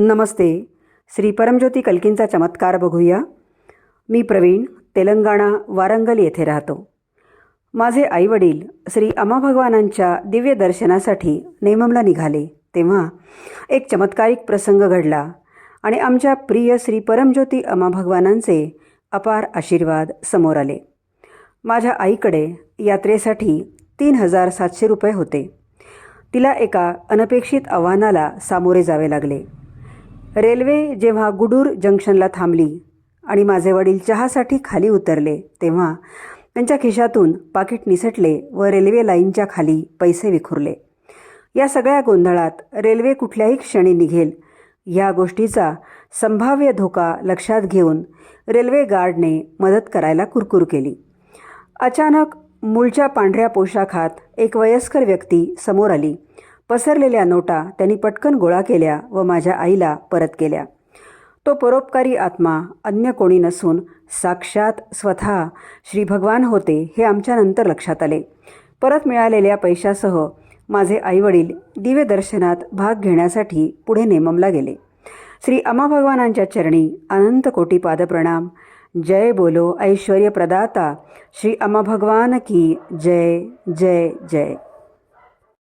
नमस्ते. श्री परमज्योती कल्कींचा चमत्कार बघूया. मी प्रवीण तेलंगणा वारंगल येथे राहतो. माझे आईवडील श्री अमा भगवानांच्या दिव्य दर्शनासाठी नेममला निघाले तेव्हा एक चमत्कारिक प्रसंग घडला आणि आमच्या प्रिय श्री परमज्योती अमा भगवानांचे अपार आशीर्वाद समोर आले. माझ्या आईकडे यात्रेसाठी तीन हजार सातशे रुपये होते. तिला एका अनपेक्षित आव्हानाला सामोरे जावे लागले. रेल्वे जेव्हा गुडूर जंक्शनला थांबली आणि माझे वडील चहासाठी खाली उतरले तेव्हा त्यांच्या खिशातून पाकिट निसटले व रेल्वे लाईनच्या खाली पैसे विखुरले. या सगळ्या गोंधळात रेल्वे कुठल्याही क्षणी निघेल या गोष्टीचा संभाव्य धोका लक्षात घेऊन रेल्वे गार्डने मदत करायला कुरकुर केली. अचानक मूळच्या पांढऱ्या पोशाखात एक वयस्कर व्यक्ती समोर आली. पसरलेल्या नोटा त्यांनी पटकन गोळा केल्या व माझ्या आईला परत केल्या. तो परोपकारी आत्मा अन्य कोणी नसून साक्षात स्वतः श्री भगवान होते हे आमच्यानंतर लक्षात आले. परत मिळालेल्या पैशासह माझे आईवडील दिव्यदर्शनात भाग घेण्यासाठी पुढे नेममला गेले. श्री अमा भगवानांच्या चरणी अनंत कोटी पादप्रणाम. जय बोलो ऐश्वर्य प्रदाता श्री अमा भगवान की जय जय जय.